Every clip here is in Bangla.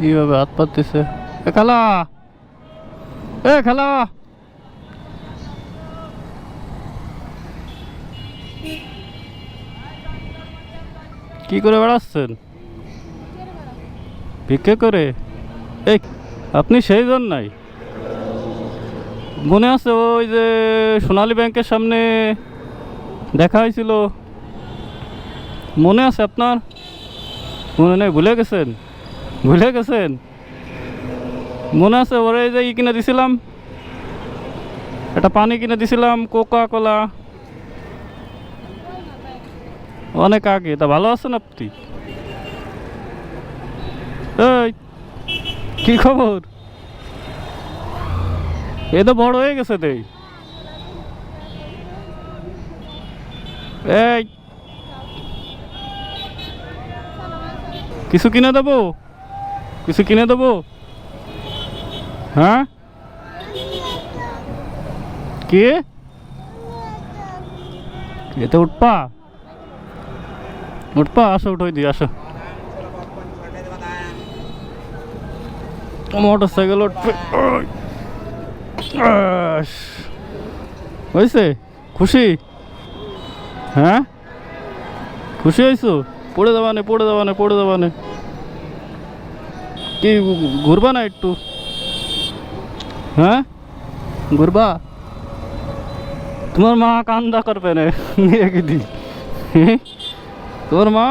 কীভাবে হাত পাততেছে? এ খালা! এ খালা! কি করে বেড়াচ্ছেন? ভিক্ষে করে? এই, আপনি সেই জন নাই। মনে আছে ওই যে সোনালী ব্যাংকের সামনে দেখা হয়েছিল? মনে আছে আপনার? মনে নেই, ভুলে গেছেন? ভুলে গেছেন? মনে আছে ওরে যে ই কিনে দিছিলাম? একটা পানি কিনে দিছিলাম কোকা কোলা অনেক আগে, তা ভালো আছেন আপনি? কি খবর? এ তো বড় হয়ে গেছে দেই এই, কিছু কিনে দেবো? কিছু কিনে দেবো? হ্যাঁ? কে? এতে উঠপা উঠপা আসো, উঠোই দি আসো। মোটর সাইকেল উঠবে। হয়েছে? খুশি? হ্যাঁ? খুশি হয়েছো? পড়ে দেওয়ানে পড়ে দেওয়ানে পড়ে দেওয়ানে কি ঘুরবা না একটু? হ্যাঁ? ঘুরবা? তোমার মা কান্দা করবে না নিয়ে তোর মা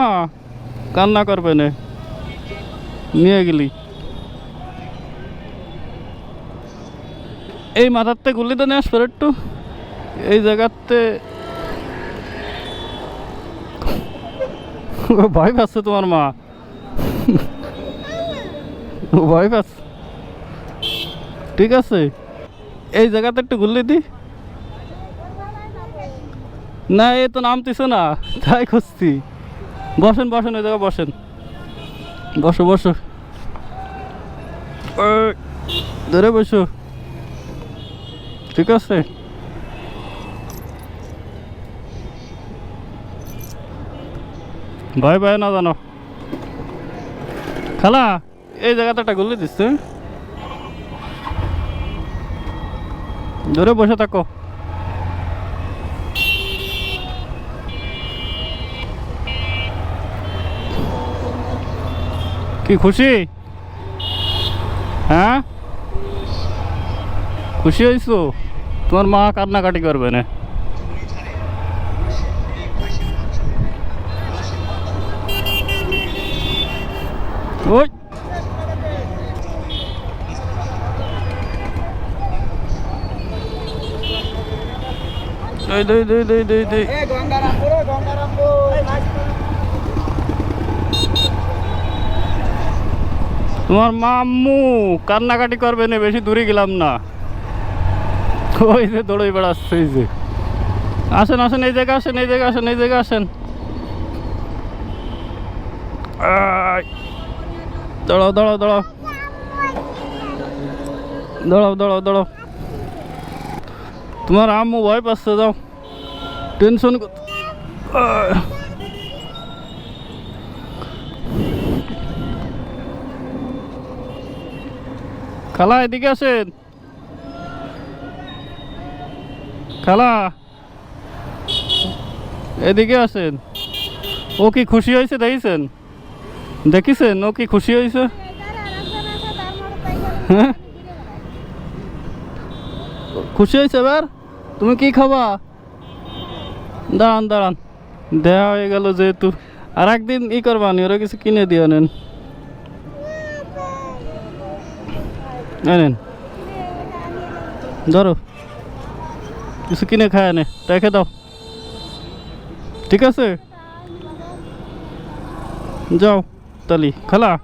কান্না করবে না নিয়ে গেলি এই মাথারতে গুলিতে নিয়ে আসবে একটু। এই জায়গাতে ভয় পাচ্ছে তোমার মা। ভয় ঠিক আছে। এই জায়গাতে একটু গুল্লি দি। না, এ তো নামতেছে না। তাই খুঁজছি। বসেন বসেন, ওই জায়গায় বসেন। বসো বসো। ধরে বসো। ঠিক আছে। ভয় ভয় না জানো খালা এই জায়গাতে একটা গুলি দিচ্ছে ধরে বসে থাকো। কি, খুশি? হ্যাঁ? খুশি হয়েছো? তোমার মা কান্নাকাটি করবে না। ওই! দই দই দই দই দই দই। তোমার মাম্মু কান্নাকাটি করবে না বেশি দূরে গেলাম না। ওই যে দৌড়ই বেড়াচ্ছে এই যে। আসেন আসেন এই জায়গা আসেন এই জায়গা আসেন এই জায়গা আসেন। দাঁড়াও দাঁড়াও দাঁড়াও। দাঁড়াও দাঁড়াও দাঁড়াও। তোমার আম্মু ভয় পাচ্ছে, যাও। টেনশন খালা, এদিকে আসেন। খালা। এদিকে আসেন। ও কি খুশি হয়েছে, দেখেছেন? দেখিছেন? ও কি খুশি হয়েছে? হ্যাঁ? খুশি হয়েছে এবার? তুমি কি খাবা? দাঁড়ান দাঁড়ান। দেয়া হয়ে গেল যেহেতু। আর একদিন ই করবা নি, ওরা কিছু কিনে দিয়ে নেন। নেন। ধরো। কিছু কিনে খায় নে, রেখে দাও। ঠিক আছে? যাও, তালি, খালা।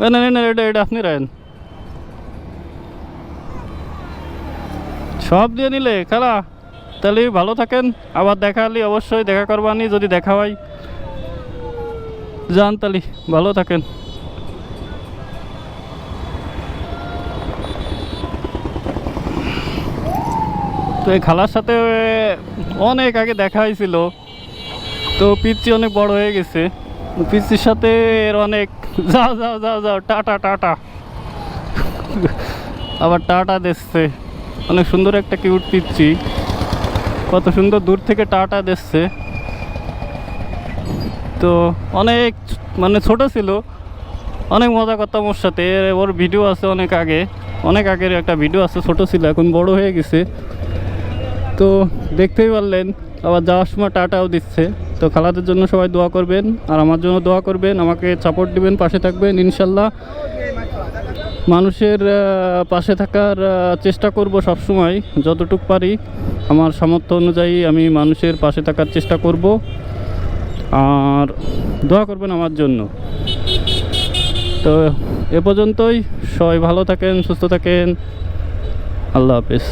না না এটা এটা আপনি রাখেন। সব দিয়ে নিলে, খালা। তাহলে ভালো থাকেন। আবার দেখা অবশ্যই দেখা করবানি যদি দেখা হয়। যান তালি ভালো থাকেন। তো এই খালার সাথে, অনেক আগে দেখা হয়েছিল। তো পিচ্ছি অনেক বড় হয়ে গেছে। পিচ্ছির সাথে এর অনেক, যাও যাও যাও যাও, টাটা টাটা। আবার টাটা দেখছে অনেক সুন্দর একটা কিউট পিচ্ছি কত সুন্দর দূর থেকে টাটা দেখছে তো অনেক মানে ছোট ছিল। অনেক মজা করতাম ওর সাথে। ওর ভিডিও আছে অনেক আগে। অনেক আগের একটা ভিডিও আছে, ছোট ছিল, এখন বড় হয়ে গেছে। তো দেখতেই পারলেন। আবার যাওয়ার সময় টাটাও দিচ্ছে। তো খালাদের জন্য সবাই দোয়া করবেন, আর আমার জন্য দোয়া করবেন, আমাকে সাপোর্ট দিবেন, পাশে থাকবেন, ইনশাল্লাহ। মানুষের পাশে থাকার চেষ্টা করব সব সময় যতটুক পারি। আমার সামর্থ্য অনুযায়ী আমি মানুষের পাশে থাকার চেষ্টা করব। আর দোয়া করবেন আমার জন্য। তো এ পর্যন্তই, সবাই ভালো থাকেন, সুস্থ থাকেন। আল্লাহ হাফেজ।